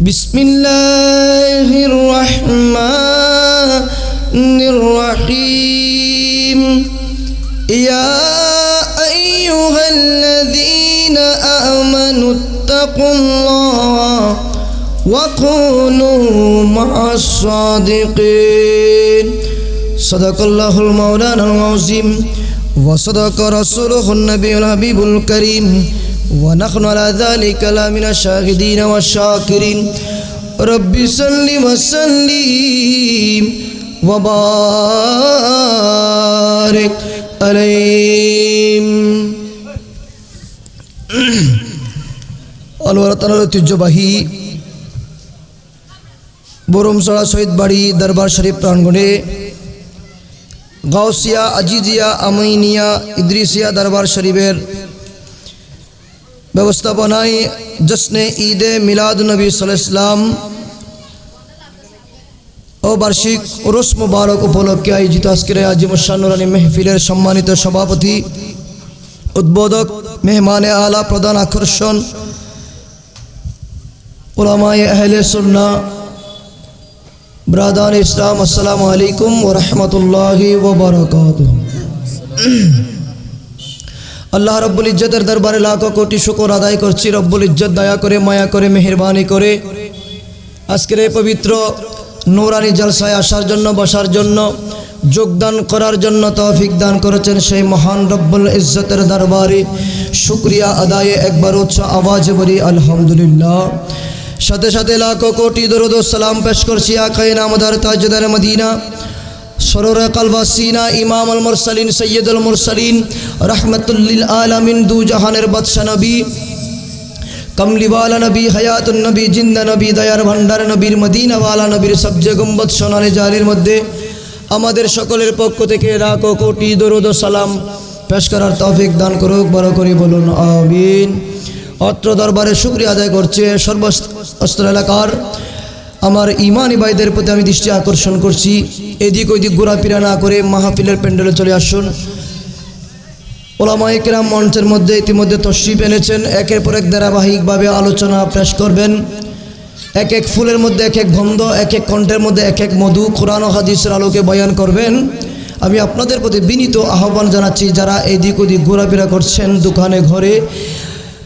بسم الله الرحمن الرحيم يا أيها الذين آمنوا اتقوا الله وكونوا مع الصادقين صدق الله المولانا العظيم وصدق رسوله النبي الحبيب الكريم ونحن على ذلك لمن الشاهدين والشاكرين رب صل وسلم وبارك عليهم আনোয়ার তালার ঐতিহ্যবাহী বরমসড়া শহীদ বাড়ি দরবার শরীফ প্রাঙ্গণে গাউসিয়া আজিজিয়া আমিনিয়া ইদ্রিসিয়া দরবার শরীফের ব্যবস্থাপনায় জশ্নে ঈদে মিলাদ নবী সাল্লাম ও বার্ষিক ওরস মুবারক উপলক্ষে আয়োজিত আজকের আজিমুসানুরানী মেহফিলের সম্মানিত সভাপতি, উদ্বোধক, মেহমানে আলা, প্রধান আকর্ষণ, ওলামায় আহলে সুন্না ব্রাদান ইসলাম, আসসালামু আলাইকুম ও রহমতুল্লাহি ওবরকাত আল্লাহ রব্বুল ইজ্জতের দরবারে লাখো কোটি শুকর আদায় করছি। রব্বুল ইজ্জত দয়া করে, মায়া করে, মেহরবানি করে। আজকের এই পবিত্র নৌরানি জলসায় আসার জন্য, বসার জন্য, যোগদান করার জন্য তৌফিক দান করেছেন সেই মহান রব্বুল ইজ্জতের দরবারে। শুক্রিয়া আদায়ে একবার উচ্চ আওয়াজ বলি, আলহামদুলিল্লাহ। সাথে সাথে লাখো কোটি দরুদ সালাম পেশ করছি আকাইন আমাদের তাজদার মদিনা। সরোর কালবাসিনা ইমাম আল মুরসালিন সৈয়দুল মুরসালিন, রহমতুল্লিল আলমিন, দু জাহানের বাদশা নবী, কমলিওয়ালা নবী, হায়াতুন নবী জিন্দা নবী, দয়ার ভান্ডার নবীর, মদিনাওয়ালা নবীর সবজে গুম্বদ সোনালি জালির মধ্যে আমাদের সকলের পক্ষ থেকে রাখো কোটি দরুদ সালাম পেশ করার তৌফিক দান করুক, বড় করে বলুন, আমিন। অত্র দরবারে শুক্রিয়া আদায় করছে সর্বস্ত্র এলাকার আমার ইমানি ভাইদের প্রতি আমি দৃষ্টি আকর্ষণ করছি। এদিক ওইদিক ঘোরাফেরা না করে মাহফিলের প্যান্ডেলে চলে আসুন। ওলামাই কেরাম মঞ্চের মধ্যে ইতিমধ্যে তশ্রিফ এনেছেন। একের পর এক ধারাবাহিকভাবে আলোচনা পেশ করবেন। এক এক ফুলের মধ্যে এক এক গন্ধ, এক এক কণ্ঠের মধ্যে এক এক মধু কোরআন হাদিসের আলোকে বয়ান করবেন। আমি আপনাদের প্রতি বিনীত আহ্বান জানাচ্ছি, যারা এদিক ওদিক ঘোরাফেরা করছেন দোকানে, ঘরে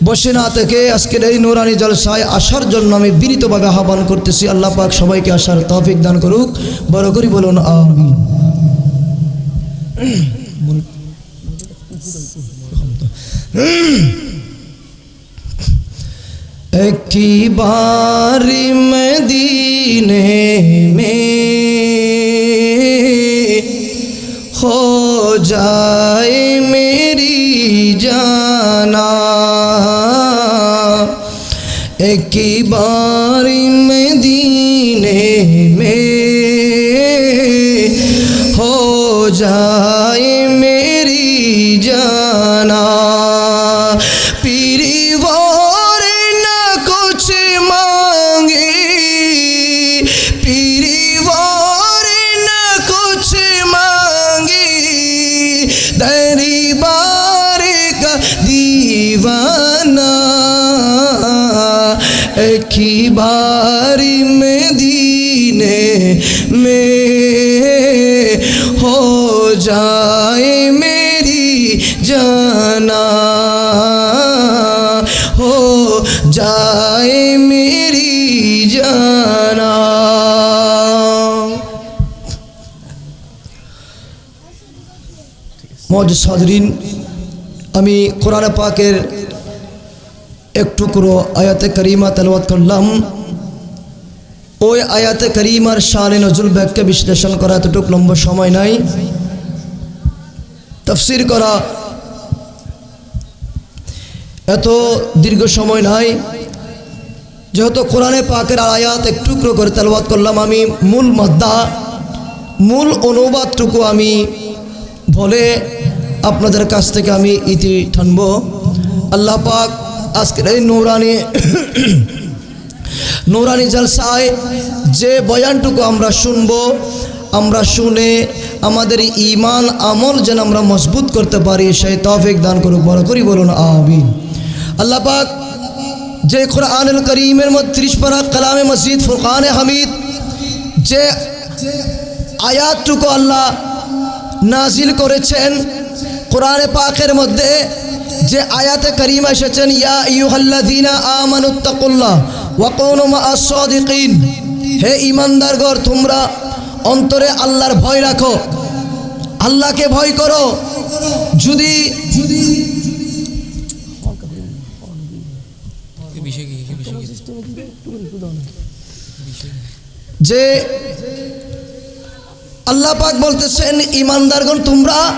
বসে না থেকে আজকের এই নুরানি জলসায় আসার জন্য আমি বিনীতভাবে আহ্বান করতেছি আল্লাহ পাক সবাইকে আসার তৌফিক দান করুক বড় করি বলুন আমিন की बारी मदीने में हो जाए मेरी जाना एक बार मदीने में हो जाए में हो जाए मेरी जाना हो जाए मेरी जाना মজ সাদরিন আমি কোরআন পাকের এক টুকরো আয়াতে করিমা তেলওয়াত করলাম ওই আয়াতে করিম করিমার শানে নজরুল ব্যাগকে বিশ্লেষণ করা এতটুকু লম্বা সময় নাই। তফসির করা এত দীর্ঘ সময় নাই। যেহেতু কোরআনে পাকের আয়াত এক টুকরো করে তেলবাদ করলাম, আমি মূল মাদ্দা, মূল অনুবাদটুকু আমি বলে আপনাদের কাছ থেকে আমি ইতি টানব। আল্লাহ পাক আজকের এই নৌরানি নৌরানি জলসায় যে বয়ানটুকু আমরা শুনব, আমরা শুনে আমাদের ইমান আমল যেন আমরা মজবুত করতে পারি, সেই তফিক দান করুক, বড় করি বলুন, আমিন। আল্লাহ পাক যে কোরআনুল করিমের মধ্যে ত্রিশ পারা কালামে মসজিদ ফুরকানে হামিদ, যে আয়াতটুকু আল্লাহ নাজিল করেছেন, কোরআনে পাকের মধ্যে যে আয়াতে করিম এসেছেন, ইয়া ইউহাল্লাযীনা আমানুত্তাকুল্লাহ মা'আস সাদিকিন। হে ঈমানদারগণ, তোমরা অন্তরে আল্লাহর ভয় রাখো। আল্লাহকে ভয় করো। যদি যে আল্লাহ পাক বলতেছেন ইমানদারগণ তোমরা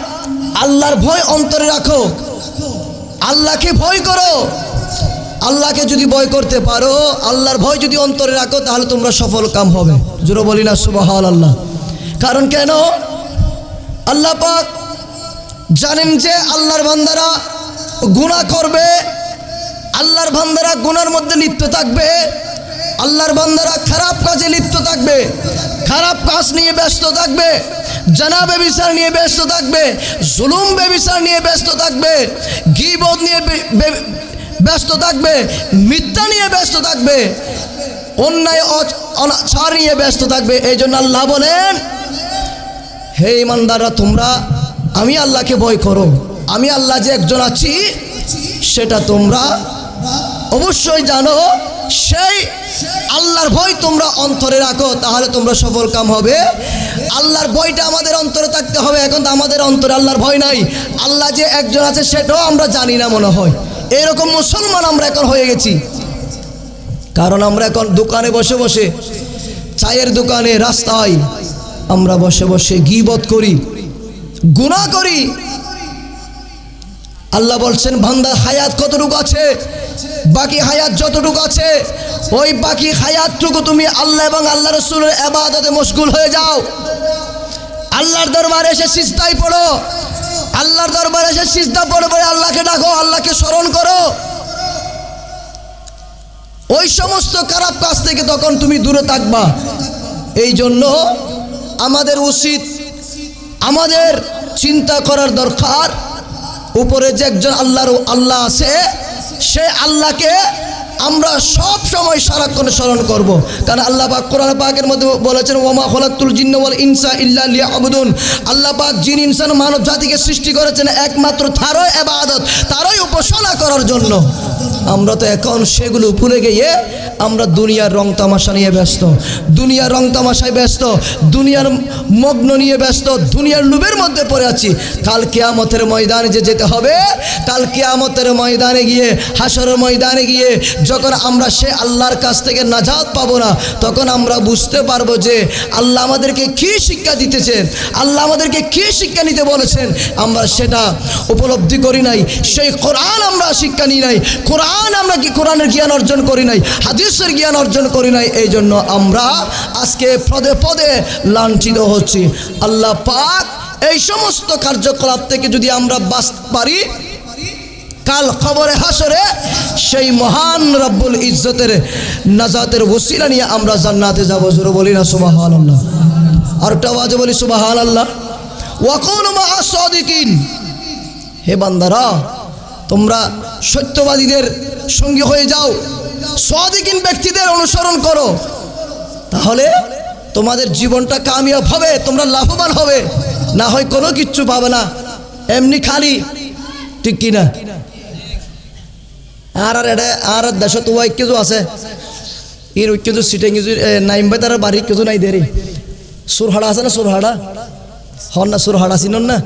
আল্লাহর ভয় অন্তরে রাখো। আল্লাহকে ভয় করো। আল্লাহকে যদি ভয় করতে পারো, আল্লাহর ভয় যদি অন্তরে রাখো, তাহলে তোমরা সফল কাম হবে। জোরে বলি না সুবাহ আল্লাহ কারণ কেন? আল্লাহ পাক জানেন যে আল্লাহর বান্দারা গুনাহ করবে, আল্লাহর বান্দারা গুনার মধ্যে লিপ্ত থাকবে, আল্লাহর বান্দারা খারাপ কাজে লিপ্ত থাকবে, খারাপ কাজ নিয়ে ব্যস্ত থাকবে, জানা বিচার নিয়ে ব্যস্ত থাকবে, জুলুম বেবিচার নিয়ে ব্যস্ত থাকবে গিবদ নিয়ে ব্যস্ত থাকবে, মিথ্যা নিয়ে ব্যস্ত থাকবে, অন্যায় অনাচার নিয়ে ব্যস্ত থাকবে এই জন্য আল্লাহ বলেন, হে ইমানদাররা, তোমরা, আমি আল্লাহকে ভয় করো। আমি আল্লাহ যে একজন আছি, সেটা তোমরা অবশ্যই জানো। সেই আল্লাহর ভয় তোমরা অন্তরে রাখো, তাহলে তোমরা সফল কাম হবে। আল্লাহর ভয়টা আমাদের অন্তরে থাকতে হবে, এখন তো আমাদের অন্তরে আল্লাহর ভয় নাই। আল্লাহ যে একজন আছে, সেটাও আমরা জানি না মনে হয়। এরকম মুসলমান আমরা এখন হয়ে গেছি। কারণ আমরা এখন দোকানে বসে বসে, চায়ের দোকানে, রাস্তায় আমরা বসে বসে গিবত করি, গুনাহ করি। আল্লাহ বলছেন, বান্দার হায়াত কতটুকু আছে? বাকি হায়াত যতটুকু আছে, ওই বাকি হায়াতটুকু তুমি আল্লাহ এবং আল্লাহ রসুলের এবাদতে মশগুল হয়ে যাও। আল্লাহর দরবারে এসে সিজদাই পড়ো। আল্লাহর দরবারে এসে সিজদা পড়ে পড়ে আল্লাহকে ডাকো, আল্লাহকে স্মরণ করো। ওই সমস্ত খারাপ কাজ থেকে তখন তুমি দূরে থাকবা। এই জন্য আমাদের উচিত, আমাদের চিন্তা করার দরকার। উপরে যে একজন আল্লাহর, আল্লাহ আছে, সে আল্লাহকে আমরা সব সময় সারাক্ষণ স্মরণ করব। কারণ আল্লাহ পাক কোরআন পাকের মধ্যে বলেছেন ওমা জিন্ন ওয়াল ইনসা ইল্লা লিয়াবুদুন। আল্লাহ পাক জিন, ইনসান মানব জাতিকে সৃষ্টি করেছেন একমাত্র তারই ইবাদত, তারই উপাসনা করার জন্য। আমরা তো এখন সেগুলো ভুলে গিয়ে আমরা দুনিয়ার রং তামাশা নিয়ে ব্যস্ত। দুনিয়ার রং তামাশায় ব্যস্ত, দুনিয়ার মগ্ন নিয়ে ব্যস্ত, দুনিয়ার লুবের মধ্যে পড়ে আছি। কাল কেয়ামতের ময়দানে যে যেতে হবে, কাল কেয়ামতের ময়দানে গিয়ে, হাসরের ময়দানে গিয়ে যখন আমরা সে আল্লাহর কাছ থেকে নাজাত পাবো না, তখন আমরা বুঝতে পারব যে আল্লাহ আমাদেরকে কী শিক্ষা দিতেছেন, আল্লাহ আমাদেরকে কী শিক্ষা নিতে বলেছেন, আমরা সেটা উপলব্ধি করি নাই। সেই কোরআন আমরা শিক্ষা নিই নাই। কোরআন আমরা কি কোরআনের জ্ঞান অর্জন করি নাই? হাদিসের জ্ঞান অর্জন করি নাই, এই জন্য আমরা আজকে পদে পদে লাঞ্ছিত হচ্ছি। আল্লাহ পাক এই সমস্ত কার্যকলাপ থেকে যদি আমরা বাঁচতে পারি, কাল খবরে হাসরে সেই মহান রব্বুল ইজ্জতের নাজাতের ওসিলা নিয়ে আমরা জান্নাতে যাব। জোরে বলি না সুবাহান আল্লাহ আর একটা আওয়াজে বলি সুবাহান আল্লাহ ওয়াকুন সাদিকিন। হে বান্দারা, তোমরা সত্যবাদীদের সঙ্গী হয়ে যাও। সাদিকিন ব্যক্তিদের অনুসরণ করো। তাহলে তোমাদের জীবনটা কামিয়াব হবে, তোমরা লাভবান হবে। না হয় কোনো কিচ্ছু পাবে না। এমনি খালি। ঠিক কিনা? আর আর এটা, আর আর দেশ তো ওই কিছু আছে। এর ওই কিছু সিটে কিছু নাইমবে তার বাড়ি কিছু নাই দেরি। সুরহাড়া আছে না সুরহাড়া? হন না, সুরহাড়া চিনন না?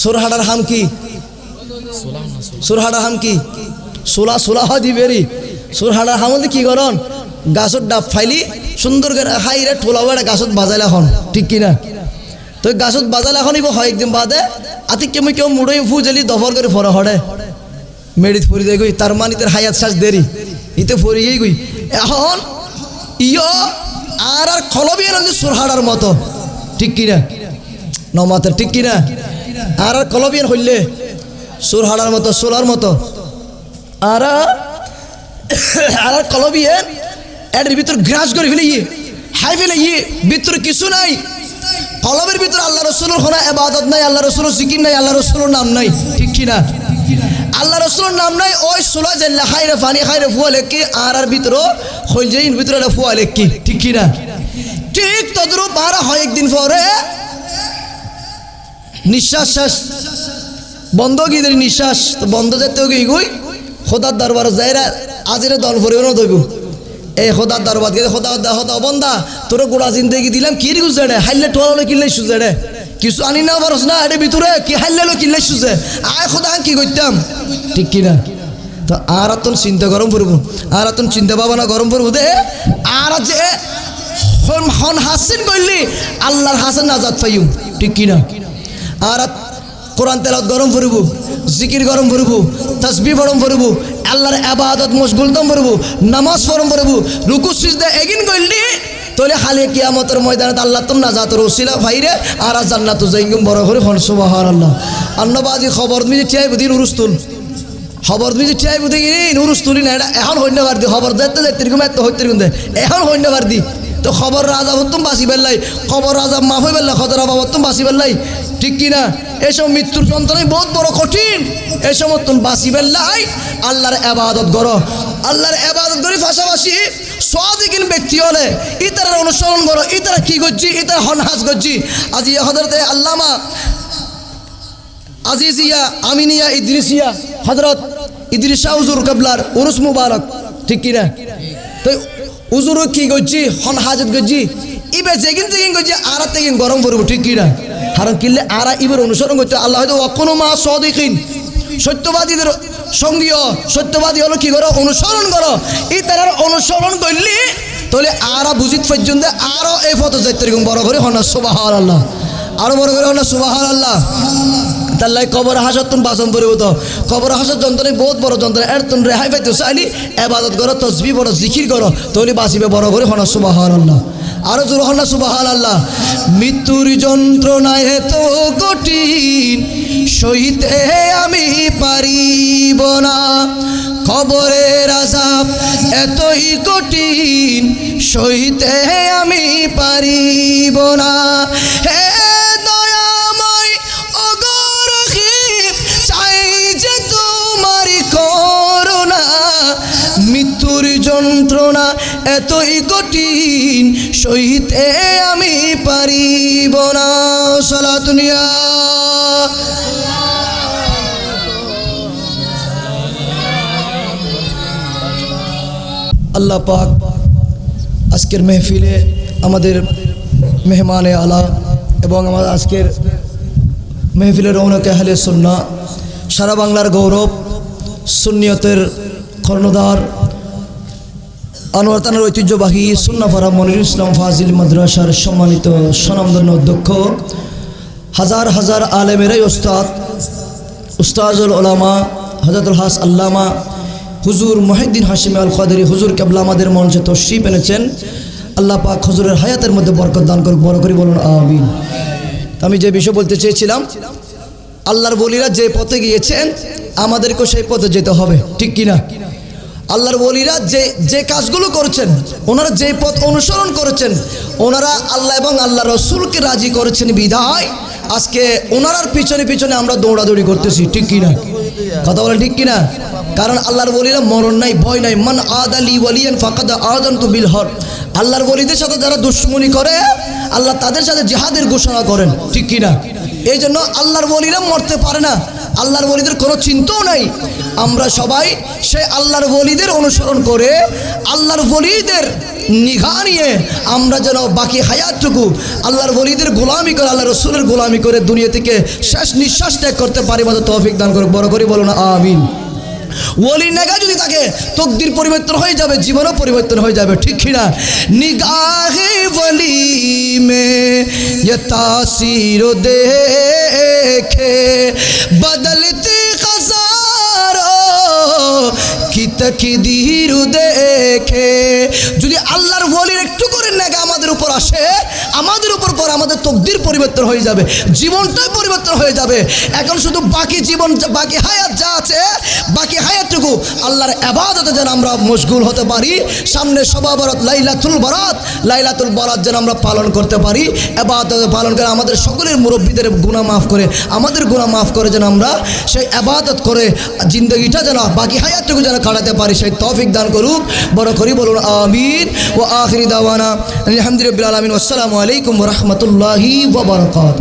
সুরহাড়ার হাম কি? সুরহাড়ার হাম কি? সোলা সোলা হয় দিবেরি। সুরহাড়ার হাম হলে কি করন? গাছত ডাব ফাইলি, সুন্দর করে হাইরে ঠোলা বেড়া গাছত বাজাইলা হন। ঠিক কিনা? তো গাছত বাজাইলা এখন ইব হয় একদিন বাদে আতি কেমন কেউ মুড়ই ফুজেলি দফর করে ফরা হড়ে। মেডিত ফুরি দেয় গই, তার মানে হায়াত শ্বাস দেরি। ইতে ফুরি গই গই। এখন ইয় আর আর খলবিয়ে রয়েছে সুরহাড়ার মতো। ঠিক কিনা? নমাতের, ঠিক কিনা? আর আর কলবিয়ান হইলে সুরহাড়ার মতো, সোলার মতো। আর আর কলবিয়ান এর ভিতর গ্রাস করে ফেলে ইয়ে হাই ফেলে ইয়ে ভিতরে কিছু নাই। কলবের ভিতরে আল্লাহ রসুলের হনা এবাদত নাই, আল্লাহ রসুলের জিকির নাই, আল্লাহ রসুলের নাম নাই, ঠিক কিনা? আল্লাহ রসুলের নাম নাই, ওই সোলা জেল্লা খাইরে পানি খাইরে ফুয়া লেখি, আর আর যে ইন ভিতরে ফুয়া লেখি, ঠিক কি না ঠিক তদ্রুপ আর হয় একদিন পরে, নিঃশ্বাস শেষ। বন্ধ গিয়ে নিঃশ্বাস? তো বন্ধ যেতে গিয়ে গুই খোদার দরবার যাইরা আজিরে দল পরিবার দইব এই খোদার দরবার গিয়ে খোদা খোদা বন্ধা তোর গোড়া জিন্দগি দিলাম, কি রে গুজরে হাইলে টোয়ালে কিনলে সুজে কিছু আনি না পারস না এর ভিতরে কি হাইলে কিনলে সুজে আয় খোদা কি করতাম ঠিক কিনা। তো আর আতন চিন্তা গরম পড়ব আর আতন চিন্তা ভাবনা গরম পড়ব দে। আর যে হন হাসিন করলি আল্লাহর হাসান নাজাদ পাইম ঠিক কিনা। আর কোরআন তেলাত গরম পড়ব জিকির গরম পড়ব তসবি গরম পড়ব আল্লাহর আবাদত মশগুলতম পড়ব, নামাজ ফরম পড়ব, রুকু, সিজদা এগিন করলি তোলে খালি কিয়ামতের ময়দানে আল্লাহ তোর নাজাত রসিলা ভাইরে, আর আজ জান্নাত জাইঙ্গুম বড় করে হন, সুবহানাল্লাহ। আন্নবাজি খবর মিজে টিয়াই বুদিন উরুস্তুল খবর মিজে টিয়াই বুদি উরুস তুলি না, এটা এখন হইন্যবার দি খবর যাইতে যাইতে এরকম এত হইতে এরকম এখন হইন্যবার দি তো খবর রাজা হতুম বাসি বেল্লাই খবর রাজা মাফ হয়ে বেল্লা খতরা বাবা তুম বাসি বেল্লাই ঠিক কি না এসব মৃত্যুর যন্ত্রণাই বহুত বড় কঠিন। এই সময় তুমি বাসি বেল্লাই আল্লাহর আবাদত করো। আল্লাহর আবাদত করি পাশাপাশি সদিকিন ব্যক্তি হলে ইতারা অনুসরণ করো। ইতারা কি করছি? ইতারা হনহাস করছি। আজি হজরতে আল্লামা আজিজিয়া আমিনিয়া ইদ্রিসিয়া হজরত ইদ্রিসা উজুর কাবলার উরুস মুবারক, ঠিক কিনা? তো উজুর কি করছি? হন হাজত করছি। ইবে যেগিন যেগিন করছি আর তেগিন গরম করব ঠিক কি কিনা? কারণ কিনলে আরা ইবের অনুসরণ করছে আল্লাহ হয়তো অকনো মা সদিকিন। সত্যবাদীদের সঙ্গীয় সত্যবাদী হলো কি করো? অনুসরণ করো। এই তার অনুসরণ করলি, তাহলে আরা বুঝিত পর্যন্ত আরও এই ফটো যাইতে বড় করে হন সুবাহ আল্লাহ আরও বড় করে হন সুবাহ আল্লাহ তাল্লাই কবর হাসত তুমি বাসন পরিব তো কবর হাসত যন্ত্রণায় বহুত বড় যন্ত্রণা। এর তুমি রেহাই পাইতে চাইলি, এবাদত করো, তসবি বড় জিকির করো, তাহলে বাঁচিবে বড় করে হন সুবাহ আল্লাহ আরও জোর হন সুবাহাল আল্লাহ মৃত্যুর যন্ত্রণায় এত কঠিন, সহিতে আমি পারিব না। খবরের আজাব এতই কঠিন, সহিতে আমি পারিব না। হে এতই কঠিন সইতে আমি পারিব না। সালাতুনিয়া আল্লাহ পাক আজকের মেহফিলে আমাদের মেহমানে আলা এবং আমার আজকের মেহফিলের রৌনক আহলে সুন্না সারা বাংলার গৌরব, সুন্নিয়তের কর্ণধার আনোয়ার ঐতিহ্যবাহী সুন্নাফারা মনির ইসলাম ফাজিল মাদ্রাসার সম্মানিত স্বনামধন্য অধ্যক্ষ, হাজার হাজার আলেমেরাই ওস্তাদ, উস্তাজুল ওলামা হজরতুল হাস আল্লামা হুজুর মহিদ্দিন হাসিম আল খাদরি হুজুর কেবলা আমাদের মঞ্চে তশরিফ এনেছেন। আল্লাহ পাক হুজুরের হায়াতের মধ্যে বরকত দান করুক, বড় করে বলুন, আমিন। আমি যে বিষয় বলতে চেয়েছিলাম, আল্লাহর বলিরা যে পথে গিয়েছেন, আমাদেরকেও সেই পথে যেতে হবে, ঠিক কিনা? আল্লাহর বলিরা যে যে কাজগুলো করছেন, ওনারা যে পথ অনুসরণ করেছেন, ওনারা আল্লাহ এবং আল্লাহ রসুলকে রাজি করেছেন বিধায়, আজকে ওনারার পিছনে পিছনে আমরা দৌড়াদৌড়ি করতেছি, ঠিক কিনা? কথা বলেন ঠিক কিনা? কারণ আল্লাহর বলিরা মরণ নাই, ভয় নাই। মান আদ আলী ওয়ালিয়ান ফাকাদা আদান তু বিল হর। আল্লাহর বলিদের সাথে যারা দুশ্মনী করে, আল্লাহ তাদের সাথে জিহাদের ঘোষণা করেন, ঠিক কিনা? এই জন্য আল্লাহর বলিরা মরতে পারে না। আল্লাহর বলিদের কোনো চিন্তাও নাই। আমরা সবাই সে আল্লাহর বলিদের অনুসরণ করে আল্লাহর বলিদের নিঘা নিয়ে আমরা যেন বাকি হায়াতটুকু আল্লাহর বলিদের গোলামি করে আল্লাহ রসুলের গোলামি করে দুনিয়া থেকে শেষ নিঃশ্বাস ত্যাগ করতে পারি। মতো তৌফিক দান করে বড় করে বলো না আমিন। ওলি নেগা যদি থাকে তকদির পরিবর্তন হয়ে যাবে, জীবনও পরিবর্তন হয়ে যাবে, ঠিক কিনা নিগাহে বলি মে তাসির দেখে বদলতে কি তকদির দেখে। যদি আল্লাহর বলির একটু করে নেগা আমাদের উপর আসে আমাদের উপর পর আমাদের তকদির পরিবর্তন হয়ে যাবে জীবনটাই পরিবর্তন হয়ে যাবে। এখন শুধু বাকি জীবন, বাকি হায়াত যা আছে, বাকি হায়াতটুকু আল্লাহর আবাদতে যেন আমরা মশগুল হতে পারি। সামনে সবা বরাত লাইলাতুল বরাত লাইলাতুল বরাত যেন আমরা পালন করতে পারি। আবাদত পালন করে আমাদের সকলের মুরব্বীদের গুণা মাফ করে, আমাদের গুণা মাফ করে যেন আমরা সেই আবাদত করে জিন্দগিটা যেন, বাকি হায়াতটুকু যেন কাটাতে পারি। সেই তৌফিক দান করুক, বড় করি বলুন, আমিন। ও আখিরি দাওয়ানা, আলহামদুলিল্লাহ আলমিন। আসসালামু আলাইকুম রহমতুল্লাহি ওবরকাত